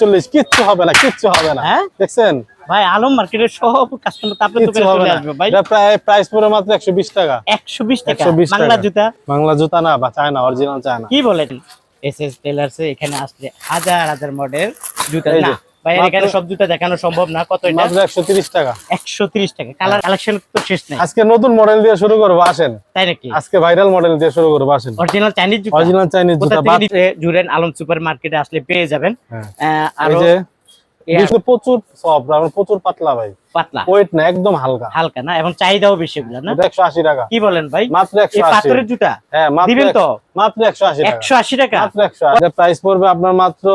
চল্লিশ কিচ্ছু হবে না কিচ্ছু হবে না। হ্যাঁ? দেখছেন? ভাই আলম মার্কেটের সব কাস্টমার আপনার দোকানে হবে চলে না আসবে ভাই। এটা প্রায় প্রাইস পুরো মাত্র একশো বিশ টাকা। একশো বিশ টাকা? 120 বাংলা টাকা। জুতা? বাংলা জুতা না বা চায়না অরিজিনাল চায়না। কি বলেন? এস এস টেলার্সে এখানে আসলে হাজার হাজার মডেল জুতা। না ভাই এখানে সব জুতা দেখানো সম্ভব না। কত এটা? মাত্র একশো তিরিশ টাকা। একশো তিরিশ টাকা। কালার কালেকশন তো শেষ নেই। আজকে নতুন মডেল দিয়ে শুরু করব আসেন। তাই নাকি? আজকে ভাইরাল মডেল দিয়ে শুরু করব আসেন। অরিজিনাল চাইনিজ জুতা। অরিজিনাল চাইনিজ জুতা থেকে বাদ- নিতে জুড়েন আলম সুপার মার্কেটে আসলে পেয়ে যাবেন। হ্যাঁ। এই যে এ- প্রচুর সফট আর প্রচুর পাতলা ভাই। পাতলা। ওয়েট না একদম হালকা। হালকা না এবং চাহিদাও বেশি এগুলা না? টাকা। কি বলেন ভাই? মাত্র পাথরের জুতা? হ্যাঁ মাত্র দিবেন তো? মাত্র একশো আশি টাকা। একশো আশি টাকা? মাত্র একশো এটা প্রাইস পড়বে আপনার মাত্র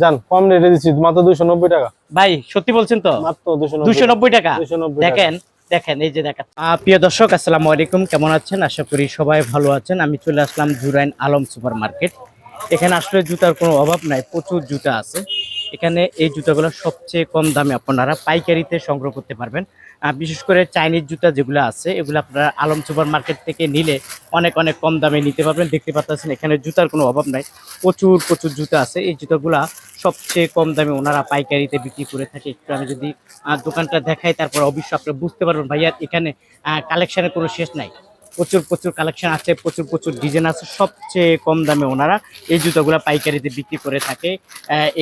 জান কম রেটে দিচ্ছি মাত্র দুশো নব্বই টাকা। ভাই সত্যি বলছেন তো? মাত্র দুশো নব্বই টাকা। দেখেন দেখেন এই যে দেখেন প্রিয় দর্শক আসসালামু আলাইকুম কেমন আছেন? আশা করি সবাই ভালো আছেন। আমি চলে আসলাম জুরাইন আলম সুপার মার্কেট এখানে আসলে জুতার কোনো অভাব নাই প্রচুর জুতা আছে। এখানে এই জুতাগুলো সবচেয়ে কম দামে আপনারা পাইকারিতে সংগ্রহ করতে পারবেন। বিশেষ করে চাইনিজ জুতা যেগুলো আছে, এগুলো আপনারা আলম সুপার মার্কেট থেকে নিলে অনেক অনেক কম দামে নিতে পারবেন। দেখতে পাচ্ছেন, এখানে জুতার কোনো অভাব নাই। প্রচুর প্রচুর জুতা আছে। এই জুতাগুলা সবচেয়ে কম দামে ওনারা পাইকারিতে বিক্রি করে থাকে। একটু আমি যদি দোকানটা দেখাই, তারপর অবশ্যই আপনারা বুঝতে পারবেন ভাইয়া, এখানে কালেকশনের কোনো শেষ নাই। প্রচুর প্রচুর কালেকশন আছে প্রচুর প্রচুর ডিজাইন আছে। সবচেয়ে কম দামে ওনারা এই জুতোগুলো পাইকারিতে বিক্রি করে থাকে।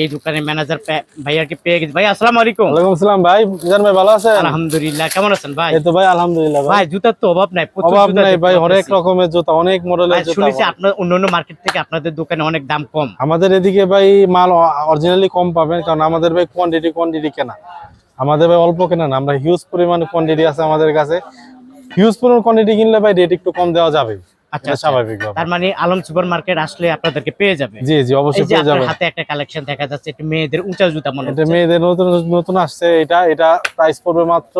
এই দোকানের ম্যানেজার ভাইয়াকে পেয়ে গেছে। ভাই আসসালামু আলাইকুম। ওয়ালাইকুম আসসালাম ভাই। মিজান ভাই ভালো আছেন? আলহামদুলিল্লাহ কেমন আছেন ভাই? এই তো ভাই আলহামদুলিল্লাহ ভাই। জুতার তো অভাব নাই প্রচুর অভাব নাই ভাই অনেক রকমের জুতা অনেক মডেলের জুতা শুনেছি। আপনার অন্যান্য মার্কেট থেকে আপনাদের দোকানে অনেক দাম কম। আমাদের এদিকে ভাই মাল অরিজিনালি কম পাবেন কারণ আমাদের ভাই কোয়ান্টিটি কোয়ান্টিটি কেনা। আমাদের ভাই অল্প কেনা না আমরা হিউজ পরিমাণে কোয়ান্টিটি আছে আমাদের কাছে। হিউজ পরিমাণ কোয়ান্টিটি কিনলে ভাই রেট একটু কম দেওয়া যাবে। আচ্ছা আচ্ছা। স্বাভাবিক তার মানে আলম সুপার মার্কেট আসলে আপনাদেরকে পেয়ে যাবে। জি জি অবশ্যই পেয়ে যাবে হাতে একটা কালেকশন দেখা যাচ্ছে একটু মেয়েদের উঁচা জুতা মনে এটা হচ্ছে। মেয়েদের নতুন নতুন আসছে এটা এটা প্রাইস পড়বে মাত্র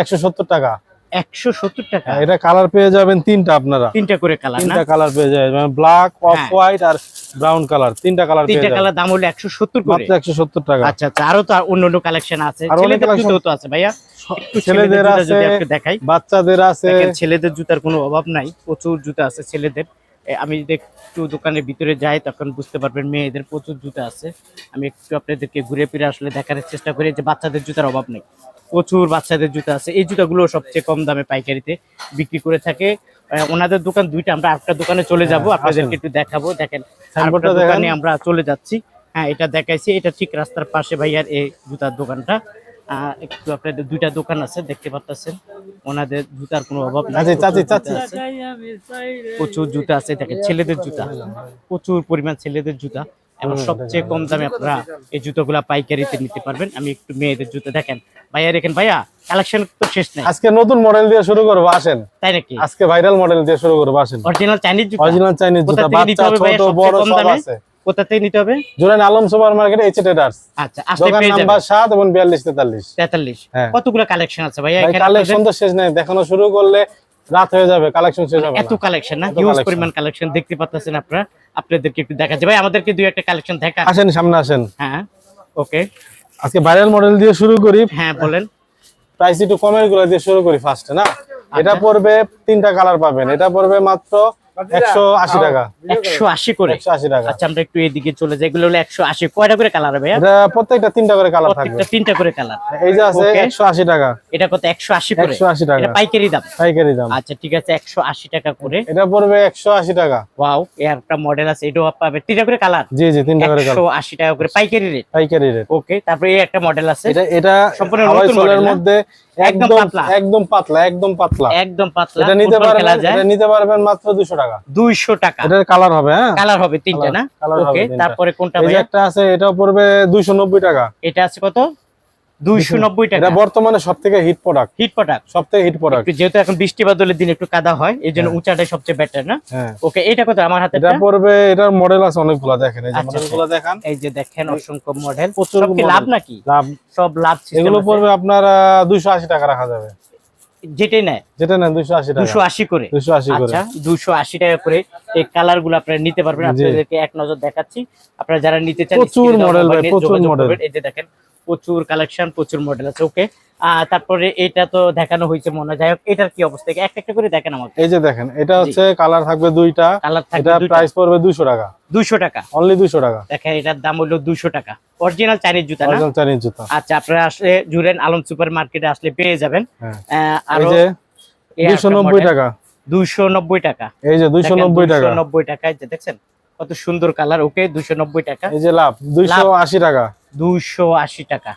একশো সত্তর টাকা। একশো সত্তর টাকা। এটা কালার পেয়ে যাবেন তিনটা আপনারা। তিনটা করে কালার তিনটা কালার পেয়ে যাবেন। ব্ল্যাক অফ হ্যাঁ। হোয়াইট আর ব্রাউন কালার তিনটা কালার তিনটা কালার দাম হলো একশো সত্তর করে। মাত্র একশো সত্তর টাকা। আচ্ছা আচ্ছা আরও তো অন্য অন্য কালেকশন আছে। ছেলেদের জুতো তো আছে ভাইয়া। ছেলেদের আছে দেখাই। বাচ্চাদের আছে। ছেলেদের জুতার কোনো অভাব নাই। প্রচুর জুতা আছে ছেলেদের। আমি যদি একটু দোকানের ভিতরে যাই তখন বুঝতে পারবেন মেয়েদের প্রচুর জুতা আছে। আমি একটু আপনাদেরকে ঘুরে ফিরে আসলে দেখার চেষ্টা করি যে বাচ্চাদের জুতার অভাব নেই। প্রচুর বাচ্চাদের জুতা আছে। এই জুতাগুলো সবচেয়ে কম দামে পাইকারিতে বিক্রি করে থাকে। ওনাদের দোকান দুইটা আমরা একটা দোকানে চলে যাব হ্যাঁ, আপনাদেরকে একটু দেখাবো। দেখেন দোকানে আমরা চলে যাচ্ছি। হ্যাঁ এটা দেখাইছি এটা ঠিক রাস্তার পাশে ভাইয়ার এই জুতার দোকানটা। আহ, একটু আপনাদের দুইটা দোকান আছে দেখতে পাচ্ছেন ওনাদের জুতার কোনো অভাব নেই আছে। প্রচুর জুতা আছে দেখেন ছেলেদের জুতা। প্রচুর পরিমাণ ছেলেদের জুতা। এবং সবচেয়ে কম দামে আপনারা এই জুতোগুলা পাইকারিতে নিতে পারবেন। আমি একটু মেয়েদের জুতো দেখেন। ভাইয়া দেখেন ভাইয়া কালেকশন তো শেষ নেই। আজকে নতুন মডেল দিয়ে শুরু করব আসেন। তাই নাকি? আজকে ভাইরাল মডেল দিয়ে শুরু করব আসেন। অরিজিনাল চাইনিজ জুতা? অরিজিনাল চাইনিজ জুতা বাচ্চা ছোট বড় সব আছে। কোথা থেকে নিতে হবে? Jurain Alam super market H traders আচ্ছা নাম্বার যাবেন। সাত এবং বিয়াল্লিশ তেতাল্লিশ। তেতাল্লিশ। হ্যাঁ। কতগুলো কালেকশন আছে ভাইয়া ভাই এখানে কালেকশন তো শেষ নাই দেখানো শুরু করলে রাত হয়ে যাবে কালেকশন শেষ হবে এত কালেকশন না? হিউজ পরিমাণ কালেকশন দেখতে পাচ্ছেন আপনারা। আপনাদেরকে একটু ভাই আমাদেরকে দুই একটা কালেকশন দেখা আসেন সামনে আসেন। হ্যাঁ ওকে। আজকে ভাইরাল মডেল দিয়ে শুরু করি। হ্যাঁ বলেন। প্রাইস একটু কমেরগুলো দিয়ে শুরু করি ফার্স্টে না? আচ্ছা। এটা পড়বে তিনটা কালার পাবেন। এটা পড়বে মাত্র একশো আশি টাকা। একশো আশি করে? একশো আশি টাকা। আচ্ছা আমরা একটু এদিকে চলে যাই। এগুলো হলো একশো আশি। কয়টা করে কালার ভাইয়া? এটা প্রত্যেকটা তিনটা করে কালার থাকবে। প্রত্যেকটা তিনটা করে কালার এই যে আছে Okay. একশো আশি টাকা। এটা কত? করে? টাকা। পাইকারি দাম? পাইকারি দাম। আচ্ছা ঠিক আছে টাকা করে। এটা পড়বে একশো আশি টাকা। ওয়াও এর একটা মডেল আছে এটাও পাবে। তিনটা করে কালার জি জি তিনটা করে কালার টাকা করে। পাইকারি রেট পাইকারি রেট ওকে তারপরে এই একটা মডেল আছে। এটা এটা সম্পূর্ণ নতুন সোলের মধ্যে একদম পাতলা। একদম পাতলা একদম পাতলা। একদম পাতলা। এটা নিতে পারবেন এটা নিতে পারবেন মাত্র দুশো টাকা। দুইশো টাকা। এটার কালার হবে হ্যাঁ? কালার হবে তিনটা না? ওকে তারপরে কোনটা এই একটা আছে এটাও পড়বে দুইশো নব্বই টাকা। এটা আছে কত? দুইশো নব্বই টাকা। এটা বর্তমানে সব হিট প্রোডাক্ট হিট প্রোডাক্ট সব থেকে হিট প্রোডাক্ট যেহেতু এখন বৃষ্টি বাদলের দিন একটু কাদা হয় এই জন্য উঁচাটাই সবচেয়ে বেটার না? হ্যাঁ। ওকে এটা কত? আমার হাতে এটা পড়বে এটার মডেল আছে অনেকগুলো দেখেন এই যে আচ্ছা, মডেলগুলো এই যে দেখেন অসংখ্য মডেল প্রচুর। লাভ নাকি? লাভ। সব লাভ এগুলো পড়বে আপনার দুইশো আশি টাকা রাখা যাবে। যেটাই নেয়। যেটা আশি দুশো আশি করে। আশি আচ্ছা দুশো আশি টাকা করে এই কালারগুলো আপনারা নিতে পারবেন। আপনাদেরকে এক নজর দেখাচ্ছি। আপনারা যারা নিতে চান প্রচুর ভাই, প্রচুর মডেল এই যে দেখেন প্রচুর কালেকশন প্রচুর মডেল আছে ওকে তারপরে এটা তো দেখানো হয়েছে মনে হয়। যাই হোক এটার কি অবস্থা? একটা একটা করে দেখেন আমাকে। এই যে দেখেন এটা হচ্ছে কালার থাকবে দুইটা। কালার থাকবে এটা প্রাইস পড়বে দুইশো টাকা। দুইশো টাকা। অনলি দুইশো টাকা। দেখেন এটার দাম হলো দুইশো টাকা। অরিজিনাল চাইনিজ জুতা না? অরিজিনাল চাইনিজ জুতা। আচ্ছা আপনারা আসলে জুরেন আলম সুপার মার্কেটে আসলে পেয়ে যাবেন। হ্যাঁ। আহ, এই যে দুইশো নব্বই টাকা। দুইশো নব্বই টাকা। এই যে দুইশো নব্বই টাকা। নব্বই টাকায় যে দেখছেন কত সুন্দর কালার ওকে দুইশো নব্বই টাকা। এই যে লাভ দুইশো আশি টাকা। দুইশো আশি টাকা।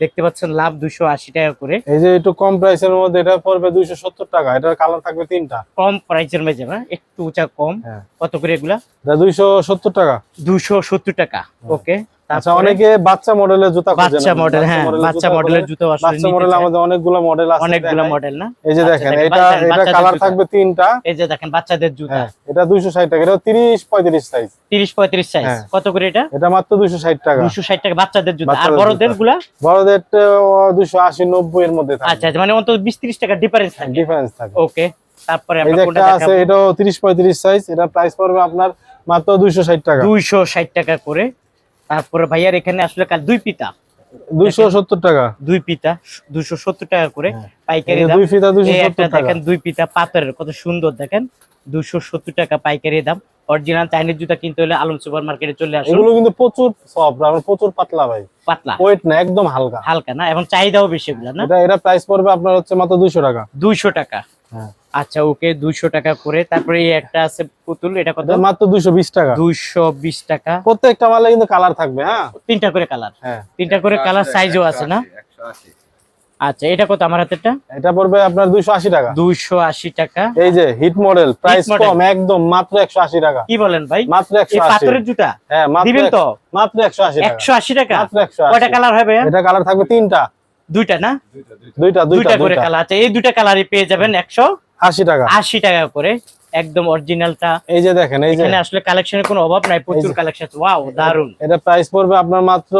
দেখতে পাচ্ছেন লাভ দুইশো আশি টাকা করে। এই যে একটু কম প্রাইসের মধ্যে এটা পড়বে দুইশো সত্তর টাকা। এটার কালার থাকবে তিনটা। কম প্রাইসের মধ্যে একটু উঁচা কম। হ্যাঁ। কত করে এগুলা? দুইশো সত্তর টাকা। দুইশো সত্তর টাকা। ওকে আচ্ছা অনেকে বাচ্চা মডেলের জুতা খোঁজে বাচ্চা মডেল হ্যাঁ বাচ্চা মডেলের খোঁজে। আসলে বাচ্চা মডেল আমাদের অনেকগুলো মডেল আছে অনেকগুলো মডেল না? এই যে আচ্ছা, দেখেন এটা বাচ্চা- এটা কালার থাকবে তিনটা। এই যে দেখেন বাচ্চাদের জুতা। হ্যাঁ এটা দুইশো ষাট টাকা এটা তিরিশ পঁয়ত্রিশ সাইজ তিরিশ পঁয়ত্রিশ সাইজ হ্যাঁ। কত করে এটা? এটা মাত্র দুইশো ষাট টাকা। দুশো ষাট টাকা বাচ্চাদের জুতা। আর বড়দের। গুলা? বড়দের দুইশো আশি নব্বই এর মধ্যে আচ্ছা আচ্ছা মানে অন্তত বিশ ত্রিশ টাকা ডিফারেন্স থাকে। ডিফারেন্স থাকে। ওকে তারপরে আমরা কোনটা একটা আছে এটাও তিরিশ পঁয়ত্রিশ সাইজ এটা প্রাইস পড়বে আপনার মাত্র দুইশো ষাট টাকা। দুইশো ষাট টাকা করে। তারপরে ভাইয়ার এখানে আসলে কাল দুই পিতা টাকা। দুই পিতা টাকা করে হ্যাঁ। পাইকারি দাম। দুই টাকা। দেখেন দুই পিতা পাথরের কত সুন্দর দেখেন। দুইশো সত্তর টাকা পাইকারি দাম। অরিজিনাল চাইনিজ জুতা কিনতে হলে আলম সুপার মার্কেটে চলে আসুন। এগুলো কিন্তু প্রচুর সফট আর প্রচুর পাতলা ভাই। পাতলা। ওয়েট না একদম হালকা। হালকা না এবং চাহিদাও বেশি এগুলা না? এটা এটা প্রাইস পড়বে আপনার হচ্ছে মাত্র দুইশো টাকা। দুইশো টাকা। হ্যাঁ। আচ্ছা ওকে দুইশো টাকা করে। তারপরে একটা আছে পুতুল এটা কত? মাত্র দুইশো বিশ টাকা। দুইশো বিশ টাকা। প্রত্যেকটা মালে কিন্তু কালার থাকবে হ্যাঁ? তিনটা করে কালার। হ্যাঁ। তিনটা করে কালার সাইজও আছে না? আচ্ছা এটা কত আমার হাতেরটা? এটা পড়বে আপনার দুইশো আশি টাকা। দুইশো আশি টাকা। এই যে হিট মডেল প্রাইস কম একদম মাত্র একশো আশি টাকা। কি বলেন ভাই? মাত্র এই একশো আশি। পাথরের জুতা? হ্যাঁ মাত্র দিবেন তো? মাত্র একশো আশি টাকা। একশো আশি টাকা? মাত্র একশো কয়টা কালার হবে এটা কালার থাকবে তিনটা। দুইটা না? দুইটা দুইটা। করে কালার আছে। এই দুইটা কালারই পেয়ে যাবেন একশো আশি টাকা। আশি টাকা করে। একদম অরিজিনালটা। এই যে দেখেন এই যে। এখানে আসলে কালেকশনের কোনো অভাব নাই প্রচুর কালেকশন ওয়াও দারুণ এটা প্রাইস পড়বে আপনার মাত্র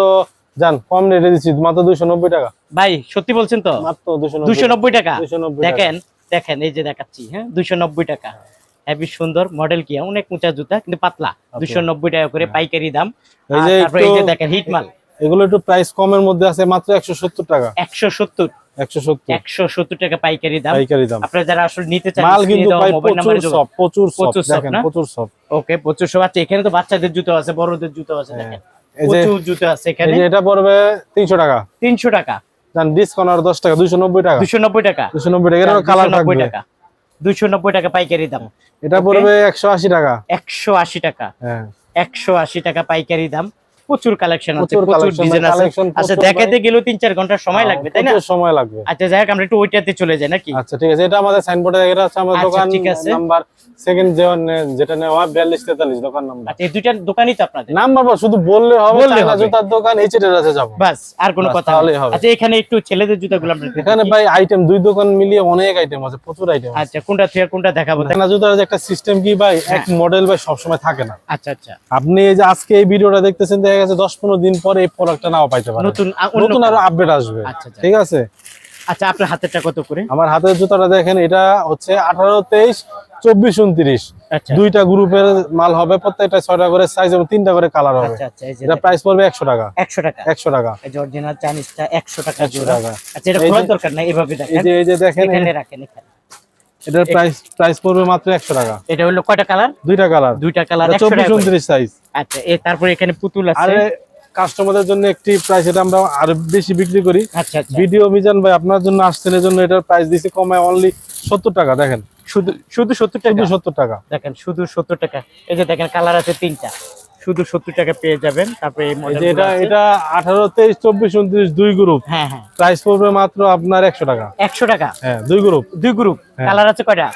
জান কম রেটে দিচ্ছি মাত্র দুইশো নব্বই টাকা। ভাই সত্যি বলছেন তো? মাত্র দুইশো দুইশো নব্বই টাকা? দুইশো নব্বই দেখেন দেখেন এই যে দেখাচ্ছি হ্যাঁ দুইশো নব্বই টাকা। হেভি সুন্দর মডেল কি? অনেক উঁচা জুতা কিন্তু পাতলা। দুইশো নব্বই টাকা করে পাইকারি দাম। এই যে আর তারপরে এই যে দেখেন হিট মাল। এগুলো একটু প্রাইস কমের মধ্যে আছে মাত্র একশো সত্তর টাকা। একশো টাকা পাইকারি দাম। পাইকারি দাম। আপনারা যারা আসলে নিতে চান মাল কিন্তু দেওয়া ভাই মোবাইল প্রচুর সব প্রচুর সব দেখেন প্রচুর সব ওকে প্রচুর সব আছে এখানে তো বাচ্চাদের জুতো আছে বড়দের জুতো আছে দেখেন। হ্যাঁ। এই যে প্রচুর জুতো আছে এখানে। এটা পড়বে তিনশো টাকা। তিনশো টাকা। জান ডিসকাউন্ট আর টাকা দুইশো নব্বই টাকা। দুশো নব্বই টাকা। দুশো নব্বই টাকা এটারও কালার থাকবে। টাকা। দুশো নব্বই টাকা পাইকারি দাম। এটা পড়বে একশো আশি টাকা। একশো আশি টাকা। হ্যাঁ। একশো আশি টাকা পাইকারি দাম। প্রচুর কালেকশন আছে প্রচুর ডিজাইন আছে। আচ্ছা দেখাতে গেলেও তিন চার ঘণ্টা সময় লাগবে তাই না? সময় লাগবে। আচ্ছা যাই হোক আমরা একটু ওইটাতে চলে যাই নাকি? আচ্ছা ঠিক আছে এটা আমাদের সাইনবোর্ডে এটা আমাদের আচ্ছা, দোকান নাম্বার সেকেন্ড যেটা নেওয়া বিয়াল্লিশ তেতাল্লিশ দোকান নাম্বার। আচ্ছা এই দুইটা দোকানই তো আপনাদের? নাম্বার শুধু বললে হবে জুতার দোকান এইচেটের কাছে যাব। বাস আর কোনো কথা হবে। আচ্ছা এখানে একটু ছেলেদের জুতাগুলো আমরা এখানে ভাই আইটেম দুই দোকান মিলিয়ে অনেক আইটেম আছে প্রচুর আইটেম আচ্ছা কোনটা থেকে কোনটা দেখাবো? চায়না জুতার একটা সিস্টেম কি ভাই এক হ্যাঁ। মডেল ভাই সবসময় থাকে না। আচ্ছা আচ্ছা। আপনি এই যে আজকে এই ভিডিওটা দেখতেছেন দেখা গেছে দশ পনেরো দিন পরে এই প্রোডাক্টটা নাও পাইতে পারেন নতুন নতুন আরও আপডেট আসবে। আচ্ছা, আচ্ছা। ঠিক আছে? আচ্ছা আপনার হাতেরটা কত করে? আমার হাতের জুতাটা দেখেন এটা হচ্ছে আঠারো তেইশ চব্বিশ উনত্রিশ। আচ্ছা। দুইটা গ্রুপের মাল হবে প্রত্যেকটা ছয়টা করে সাইজ এবং তিনটা করে কালার হবে। এটা প্রাইস পড়বে একশো টাকা। একশো টাকা। একশো টাকা। অরিজিনাল চাইনিজটা একশো টাকা 100 জোড়া। টাকা। আচ্ছা এটা দরকার নাই এভাবে দেখেন। এই যে দেখেন রাখেন এটার প্রাইস প্রাইস পড়বে মাত্র একশো টাকা। এটা হলো কয়টা কালার দুইটা কালার দুইটা কালার একশো চব্বিশ টাকা করে। উনত্রিশ সাইজ আচ্ছা এ তারপরে এখানে পুতুল আর আছে কাস্টমারদের জন্য একটি প্রাইস এটা আমরা আরও বেশি বিক্রি করি। আচ্ছা আচ্ছা। ভিডিও মিজান ভাই আপনার জন্য আসছেন এর জন্য এটার প্রাইস দিছি কমায় অনলি সত্তর টাকা দেখেন। শুধু শুধু সত্তর টাকা? শুধু সত্তর টাকা। দেখেন শুধু সত্তর টাকা। এই যে দেখেন কালার আছে তিনটা। শুধু সত্তর টাকা পেয়ে যাবেন তারপরে এটা এটা আঠারো তেইশ চব্বিশ উনত্রিশ দুই গ্রুপ হ্যাঁ হ্যাঁ। প্রাইস পড়বে মাত্র আপনার একশো টাকা। একশো টাকা? হ্যাঁ দুই গ্রুপ দুই গ্রুপ হ্যাঁ। কালার আছে কয়টা?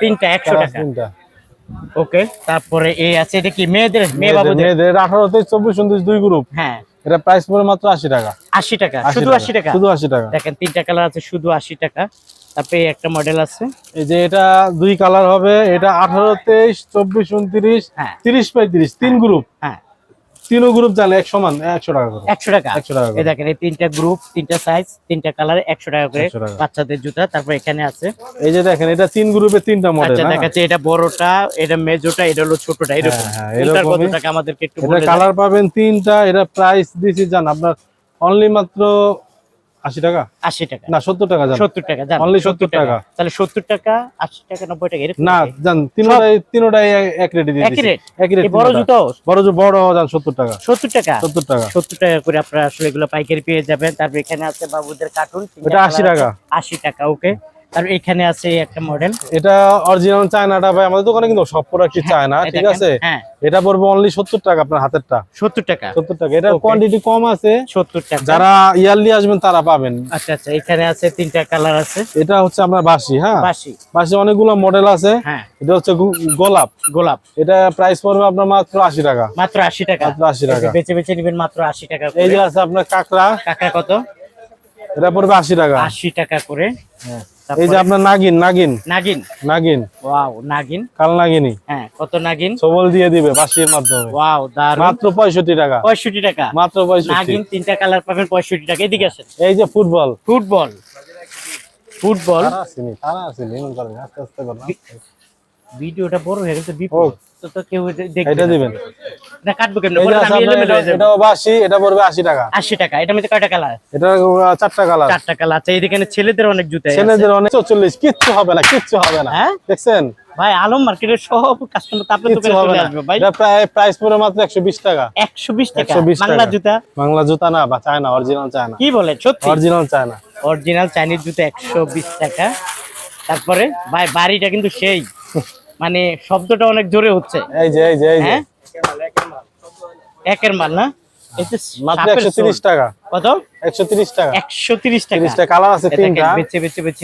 তিনটা একশো টাকা। তিনটা। ওকে তারপরে এই আছে এটা কি মেয়েদের মেয়ে বাবুদের? মেয়েদের আঠারো তেইশ চব্বিশ উনত্রিশ দুই গ্রুপ হ্যাঁ। এটা প্রাইস পড়ে মাত্র আশি টাকা। আশি টাকা শুধু আশি টাকা? শুধু আশি টাকা। দেখেন তিনটা কালার আছে শুধু আশি টাকা। তারপরে একটা মডেল আছে। এই যে এটা দুই কালার হবে এটা আঠারো তেইশ চব্বিশ উনত্রিশ হ্যাঁ। তিরিশ পঁয়ত্রিশ তিন গ্রুপ হ্যাঁ। তিনও গ্রুপ জানে এক সমান? একশো টাকা করে। একশো টাকা। একশো টাকা এই দেখেন এই তিনটা গ্রুপ তিনটা সাইজ তিনটা কালার একশো টাকা করে বাচ্চাদের জুতা। তারপর এখানে আছে। এই যে দেখেন এটা তিন গ্রুপে তিনটা মডেল আচ্ছা দেখাচ্ছে এটা বড়টা এটা মেজোটা এটা হলো ছোটটা এরকম। হ্যাঁ, হ্যাঁ, এটার কত টাকা আমাদেরকে একটু বলে কালার পাবেন তিনটা এটা প্রাইস দিছি জান আপনার অনলি মাত্র আশি টাকা? আশি টাকা। না সত্তর টাকা জান। সত্তর টাকা জান। 70 টাকা। তাহলে সত্তর টাকা আশি টাকা নব্বই টাকা এরকম না নাকি? জান তিনোটাই তিনোটাই এক- এক রেটে দিয়ে দিছি। রেট বড় তিনোটা। জুতো বড় জু বড় জান সত্তর টাকা। সত্তর টাকা? সত্তর টাকা। সত্তর টাকা করে আপনারা আসলে এগুলো পাইকারি পেয়ে যাবেন। তারপর এখানে আছে বাবুদের কার্টুন এটা 80 টাকা। আশি টাকা ওকে তারপর এখানে আছে একটা মডেল এটা অরিজিনাল চায়নাটা ভাই আমাদের দোকানে কিন্তু সব প্রোডাক্ট চায়না ঠিক আছে? হ্যাঁ। এটা পড়বে অনলি সত্তর টাকা আপনার হাতেরটা। সত্তর টাকা। সত্তর টাকা। এটা কোয়ান্টিটি কম আছে। সত্তর টাকা। যারা ইয়ারলি আসবেন তারা পাবেন। আচ্ছা আচ্ছা এখানে আছে তিনটা কালার আছে। এটা হচ্ছে আপনার বাসি হ্যাঁ? বাসি বাসি অনেকগুলো মডেল আছে। হ্যাঁ। এটা হচ্ছে গোলাপ। গোলাপ। এটা প্রাইস পড়বে আপনার মাত্র আশি টাকা। মাত্র আশি টাকা। মাত্র 80 টাকা। বেছে বেছে নিবেন মাত্র আশি টাকা এই যে আছে আপনার কাঁকড়া। কাঁকড়া কত? এটা পড়বে আশি টাকা। আশি টাকা করে। এই যে আপনার নাগিন নাগিন। নাগিন। নাগিন। ওয়াও নাগিন। কাল নাগিনী। হ্যাঁ কত নাগিন? সবল দিয়ে দিবে বাসির মাধ্যমে। ওয়াও দারুণ মাত্র পঁয়ষট্টি টাকা। পঁয়ষট্টি টাকা। মাত্র পঁয়ষট্টি। নাগিন তিনটা কালার পাবেন পঁয়ষট্টি টাকা। এদিকে আসেন। এই যে ফুটবল। ফুটবল। ফুটবল। আসেনি আসেনি আস্তে আস্তে করুন ভিডিওটা বড় হয়ে গেছে বিপদ তো তো কেউ দেখবে এটা দিবেন। না কাটবো কেমনে? বলেন আমি এলোমেলো হয়ে এটা- যাব। এটাও বাসি এটা পড়বে আশি টাকা। আশি টাকা। এটা মধ্যে কয়টা কালার? এটা চারটা কালার। চারটা কালার। এইদিকে ছেলেদের অনেক জুতা। ছেলেদের অনেক কিচ্ছু হবে না কিচ্ছু হবে না। হ্যাঁ? দেখছেন? ভাই আলম মার্কেটের সব কাস্টমার তো আপনার দোকানে হবে চলে না। আসবে ভাই। এটা প্রায় প্রাইস পড়ে মাত্র একশো বিশ টাকা। একশো বিশ টাকা? 120 বাংলা। জুতা? বাংলা জুতা না বা চায়না অরিজিনাল চায়না। কি বলে সত্যি? Original China. অরিজিনাল চাইনিজ জুতো একশো বিশ টাকা। তারপরে ভাই বাড়িটা কিন্তু সেই। মানে শব্দটা অনেক জোরে হচ্ছে। এই যে এই যে এই যে। হ্যাঁ? একের মাল না? মাত্র। টাকা। কত? টাকা। টাকা। কালার আছে তিনটা।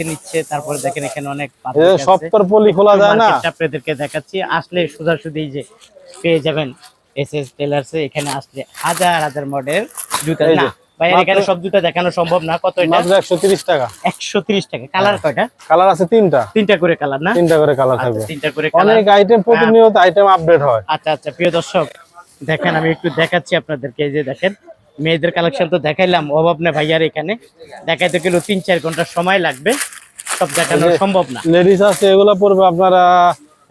নিচ্ছে। তারপরে দেখেন এখানে অনেক সব পলি খোলা যায় না? আপনাদেরকে দেখাচ্ছি। আসলে সোজাসুজি যে পেয়ে যাবেন। এস এস টেলার্সে এখানে আসলে হাজার হাজার মডেল জুতা। না ভাই এখানে সব জুতা দেখানো সম্ভব না। কত এটা? মাত্র একশো তিরিশ টাকা। একশো তিরিশ টাকা। কালার কয়টা? কালার আছে তিনটা। তিনটা করে কালার না? তিনটা করে কালার আচ্ছা, থাকবে। তিনটা করে কালার। অনেক আইটেম প্রতিনিয়ত আইটেম আপডেট হয়। আচ্ছা আচ্ছা প্রিয় দর্শক দেখেন আমি একটু দেখাচ্ছি আপনাদেরকে এই যে দেখেন মেয়েদের কালেকশন তো দেখাইলাম অভাব না ভাইয়ার এখানে। দেখাইতে গেলেও তিন চার ঘণ্টা সময় লাগবে। সব দেখানো সম্ভব না। লেডিস আছে এগুলো পড়বে আপনারা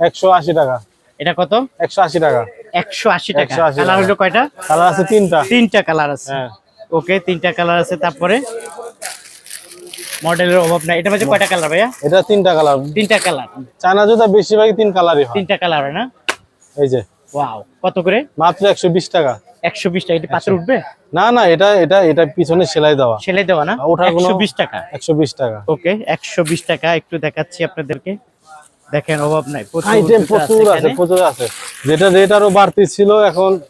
একশো আশি টাকা। এটা কত? একশো আশি টাকা। একশো আশি টাকা। কালার হলো কয়টা? কালার আছে তিনটা। তিনটা কালার আছে। হ্যাঁ। ওকে তিনটা কালার আছে তারপরে? মডেলের অভাব নাই। এটা মধ্যে কয়টা কালার ভাইয়া? এটা তিনটা কালার। তিনটা কালার। চায়না জুতা বেশিরভাগই তিন কালারই হয়। তিনটা কালার হয় না? এই যে। ওয়াও কত করে? মাত্র একশো বিশ টাকা। একশো বিশ টাকা। এটা পাথর উঠবে? না না এটা এটা এটা পিছনে সেলাই দেওয়া। সেলাই দেওয়া না? ওঠার কোনো- একশো বিশ টাকা। একশো বিশ টাকা। ওকে একশো বিশ টাকা। একটু দেখাচ্ছি আপনাদেরকে। দেখেন অভাব নাই। প্রচুর আইটেম আছে প্রচুর আছে প্রচুর আছে। যেটা রেট আরও বাড়তি ছিল এখন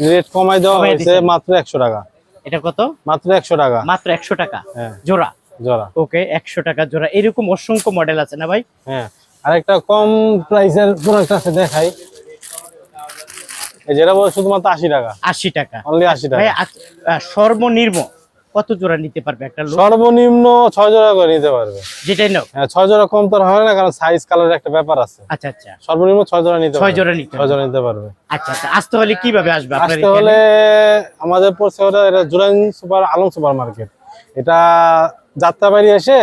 রেট কমাই দেওয়া হয়েছে মাত্র একশো টাকা। এটা কত? মাত্র একশো টাকা। মাত্র একশো টাকা। হ্যাঁ। জোড়া? জোড়া। ওকে একশো টাকা জোড়া। এরকম অসংখ্য মডেল আছে না ভাই? হ্যাঁ। আর একটা কম প্রাইসের প্রোডাক্ট আছে দেখাই। যেটা বল শুধুমাত্র আশি টাকা। আশি টাকা। অনলি আশি টাকা। সর্বনির্ম কত জোড়া নিতে পারবে একটা লোক? সর্বনিম্ন ছয় জোড়া করে নিতে পারবে। যেটাই নাও। হ্যাঁ ছয় জোড়া কম তো হয় না কারণ সাইজ কালারের একটা ব্যাপার আছে। আচ্ছা আচ্ছা। সর্বনিম্ন ছয় জোড়া নিতে ছয় জোড়া নিতে ছয় জোড়া নিতে পারবে। আচ্ছা আচ্ছা। আসতে হলে কীভাবে আসবে আপনার আসতে হলে আমাদের পড়ছে ওটা এটা Jurain super Alam super market এটা যাত্রাবাড়ি এসে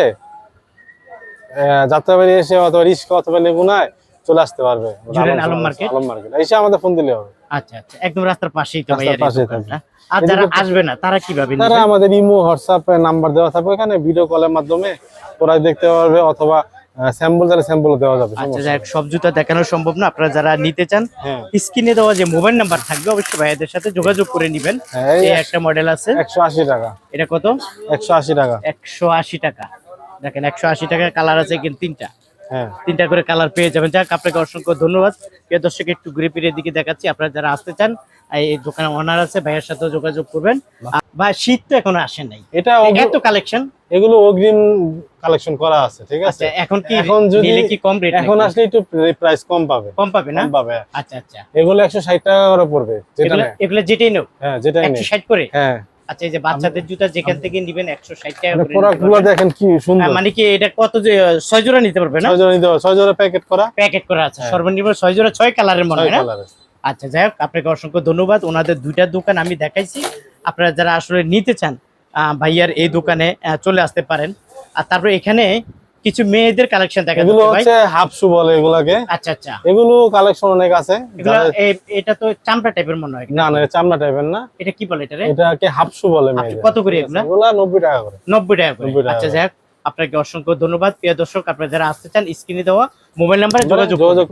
যাত্রাবাড়ি এসে অথবা রিস্ক অথবা লেগুনায় চলে আসতে পারবে। জুরাইন আলম মার্কেট? আলম মার্কেট। এসে আমাদের ফোন দিলে হবে। আচ্ছা আচ্ছা। একদম রাস্তার পাশেই তো ভাইয়ার এই পাশেই থাকবে। আর যারা আসবে না তারা কীভাবে তারা আমাদের ইমো হোয়াটসঅ্যাপ নাম্বার দেওয়া থাকবে এখানে ভিডিও কলের মাধ্যমে ওরা দেখতে পারবে অথবা স্যাম্পল তাহলে স্যাম্পল দেওয়া যাবে আচ্ছা যাই সব জুতা দেখানো সম্ভব না আপনারা যারা নিতে চান হ্যাঁ। স্ক্রিনে দেওয়া যে মোবাইল নাম্বার থাকবে অবশ্যই ভাইয়াদের সাথে যোগাযোগ করে নিবেন। হ্যাঁ, এই একটা মডেল আছে। একশো আশি টাকা। এটা কত? একশো আশি টাকা। একশো আশি টাকা। দেখেন একশো আশি টাকা কালার আছে কিন্তু তিনটা। হ্যাঁ। তিনটা করে কালার পেয়ে যাবেন। যাক আপনাকে অসংখ্য ধন্যবাদ। প্রিয় দর্শক একটু ঘুরে ফিরে দিকে দেখাচ্ছি। আপনারা যারা আসতে চান এই দোকানে ওনার আছে ভাইয়ের সাথে যোগাযোগ করবেন। ভাই শীত তো এখনও আসে নাই। এটা এত কালেকশন এগুলো অগ্রিম কালেকশন করা আছে ঠিক আছে? আচ্ছা এখন কি এখন যদি কি কম রেট এখন আসলে একটু প্রাইস কম পাবে। কম পাবে না? কম পাবে আচ্ছা আচ্ছা। এগুলো একশো ষাট টাকা করে পড়বে যেটা এগুলো যেটাই নেও হ্যাঁ যেটা একশো ষাট করে? হ্যাঁ। আচ্ছা এই যে বাচ্চাদের জুতা যেখান থেকে নিবেন একশো ষাট টাকা করে নিতে গুলো দেখেন কি সুন্দর। হ্যাঁ, মানে কি এটা কত যে ছয় জোড়া নিতে পারবে না? ছয় জোড়া নিতে হবে ছয় জোড়া প্যাকেট করা। প্যাকেট করা আছে হ্যাঁ। সর্বনিম্ন ছয় জোড়া ছয় কালারের মনে হয় না? আচ্ছা যাই হোক আপনাকে অসংখ্য ধন্যবাদ। ওনাদের দুইটা দোকান আমি দেখাইছি। আপনারা যারা আসলে নিতে চান ভাইয়ার এই দোকানে চলে আসতে পারেন। আর তারপরে এখানে কিছু মেয়েদের কালেকশন দেখা এগুলো ভাই। হচ্ছে হাফ শু বলে এগুলাকে। আচ্ছা আচ্ছা। এগুলো কালেকশন অনেক আছে। এটা তো চামড়া টাইপের মনে হয়। না না চামড়া টাইপের না। এটা কি বলে এটা এটাকে হাফ শু বলে মেয়েদের কত করে? এগুলা? এগুলা নব্বই টাকা করে। নব্বই টাকা করে। 90 আচ্ছা হোক, আপনাকে অসংখ্য ধন্যবাদ। প্রিয় দর্শক আপনারা যারা আসতে চান স্ক্রিনে দেওয়া মোবাইল নাম্বারে যোগাযোগ